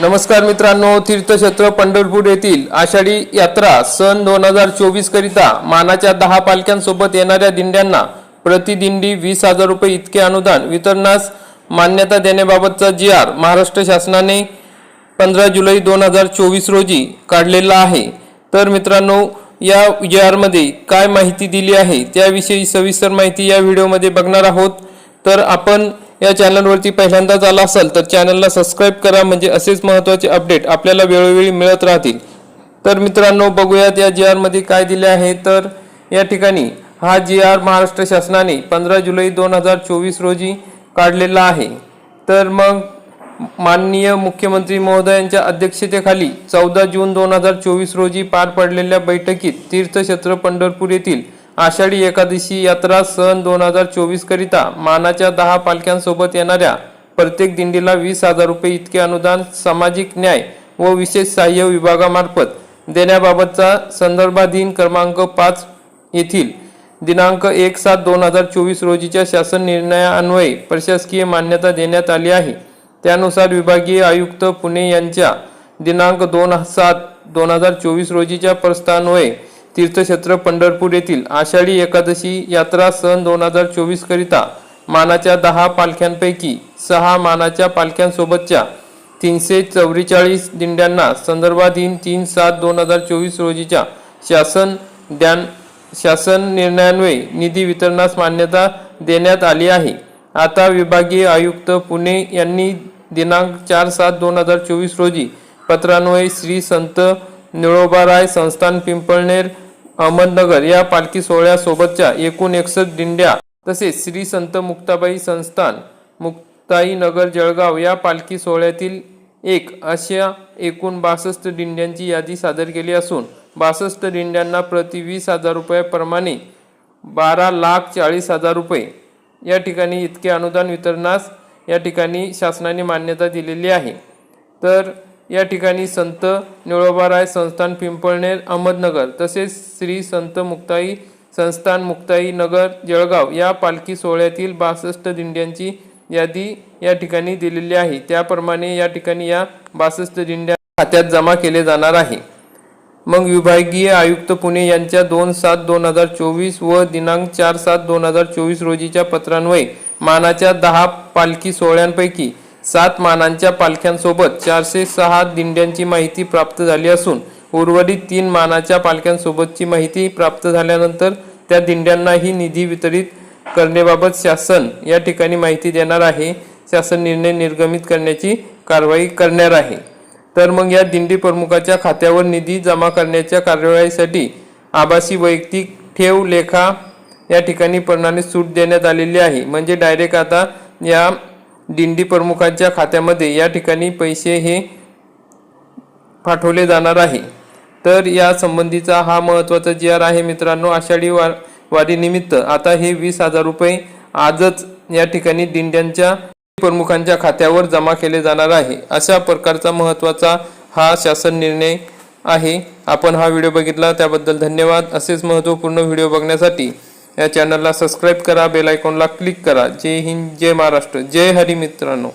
नमस्कार मित्रांनो तीर्थक्षेत्र पंढरपूर येथील आषाढी यात्रा सन दोन हजार चोवीस करिता मानाच्या दहा पालख्यांसोबत येणाऱ्या दिंड्यांना प्रतिदिंडी वीस हजार रुपये इतके अनुदान वितरणास मान्यता देण्याबाबतचा जी आर महाराष्ट्र शासनाने पंधरा जुलै दोन हजार चोवीस रोजी काढलेला आहे. तर मित्रांनो या जी आरमध्ये काय माहिती दिली आहे त्याविषयी सविस्तर माहिती या व्हिडिओमध्ये बघणार आहोत. तर आपण या चॅनलवरती पहिल्यांदाच आला असाल तर चॅनलला सबस्क्राईब करा. म्हणजे असेच महत्त्वाचे अपडेट आपल्याला वेळोवेळी मिळत राहतील. तर मित्रांनो बघूयात या जी आरमध्ये काय दिले आहे. तर या ठिकाणी हा जी आर महाराष्ट्र शासनाने पंधरा जुलै दोन हजार चोवीस रोजी काढलेला आहे. तर मग माननीय मुख्यमंत्री महोदयांच्या अध्यक्षतेखाली चौदा जून दोन हजार चोवीस रोजी पार पडलेल्या बैठकीत तीर्थक्षेत्र पंढरपूर येथील आषाढी एकादशी यात्रा सन दोन हजार चोवीस करिता मानाच्या दहा पालख्यांसोबत येणाऱ्या प्रत्येक दिंडीला वीस हजार रुपये इतके अनुदान सामाजिक न्याय व विशेष सहाय्य विभागामार्फत देण्याबाबतचा संदर्भाधीन क्रमांक पाच येथील दिनांक एक सात दोन हजार चोवीस रोजीच्या शासन निर्णयान्वये प्रशासकीय मान्यता देण्यात आली आहे. त्यानुसार विभागीय आयुक्त पुणे यांच्या दिनांक दोन सात दोन हजार चोवीस रोजीच्या प्रस्थान्वये तीर्थक्षेत्र पंढरपूर येथील आषाढी एकादशी यात्रा सन दोन हजार चोवीस करिता मानाच्या दहा पालख्यांपैकी सहा मानाच्या पालख्यांसोबतच्या तीनशे चौवेचाळीस दिंड्यांना संदर्भाधीन तीन सात दोन हजार चोवीस रोजीच्या शासन द्यान शासन निर्णयान्वये निधी वितरणास मान्यता देण्यात आली आहे. आता विभागीय आयुक्त पुणे यांनी दिनांक चार सात दोन हजार चोवीस रोजी पत्रान्वये श्री संत निळोबाराय संस्थान पिंपळनेर अहमदनगर या पालखी सोहळ्यासोबतच्या एकूण एकसष्ट दिंड्या तसेच श्री संत मुक्ताबाई संस्थान मुक्ताईनगर जळगाव या पालखी सोहळ्यातील एक अशा एकूण बासष्ट दिंड्यांची यादी सादर केली असून बासष्ट दिंड्यांना प्रति वीस हजार रुपयाप्रमाणे बारा लाख चाळीस हजार रुपये या ठिकाणी इतके अनुदान वितरणास या ठिकाणी शासनाने मान्यता दिलेली आहे. तर या ठिकाणी संत निळोबाराय संस्थान पिंपळनेर अहमदनगर तसेच श्री संत मुक्ताई संस्थान मुक्ताई नगर जळगाव या पालखी सोहळ्यातील बासष्ट दिंड्यांची यादी या ठिकाणी दिलेली आहे. त्याप्रमाणे या ठिकाणी या बासष्ट दिंड्या खात्यात जमा केले जाणार आहे. मग विभागीय आयुक्त पुणे यांच्या दोन सात दोन हजार चोवीस व दिनांक चार सात दोन हजार चोवीस रोजीच्या पत्रान्वये मानाच्या दहा पालखी सोहळ्यांपैकी सात मानांच्या पालख्यांसोबत चारशे सहा दिंड्यांची माहिती प्राप्त झाली असून उर्वरित तीन मानाच्या पालख्यांसोबतची माहिती प्राप्त झाल्यानंतर त्या दिंड्यांनाही निधी वितरित करण्याबाबत शासन या ठिकाणी माहिती देणार आहे. शासन निर्णय निर्गमित करण्याची कारवाई करणार आहे. तर मग या दिंडी प्रमुखाच्या खात्यावर निधी जमा करण्याच्या कार्यवाहीसाठी आभासी वैयक्तिक ठेव लेखा या ठिकाणी प्रणाली सूट देण्यात आलेली आहे. म्हणजे डायरेक्ट आता या दिंडी प्रमुखांच्या खात्यामध्ये या ठिकाणी पैसे हे पाठवले जाणार आहे. तर या संबंधीचा हा महत्त्वाचा जी आर आहे मित्रांनो. आषाढी वार वारीनिमित्त आता हे वीस हजार रुपये आजच या ठिकाणी दिंड्यांच्या प्रमुखांच्या खात्यावर जमा केले जाणार आहे. अशा प्रकारचा महत्त्वाचा हा शासन निर्णय आहे. आपण हा व्हिडिओ बघितला त्याबद्दल धन्यवाद. असेच महत्त्वपूर्ण व्हिडिओ बघण्यासाठी या चॅनलला सबस्क्राईब करा बेल आयकॉनला क्लिक करा. जय हिंद जय महाराष्ट्र जय हरी मित्रांनो.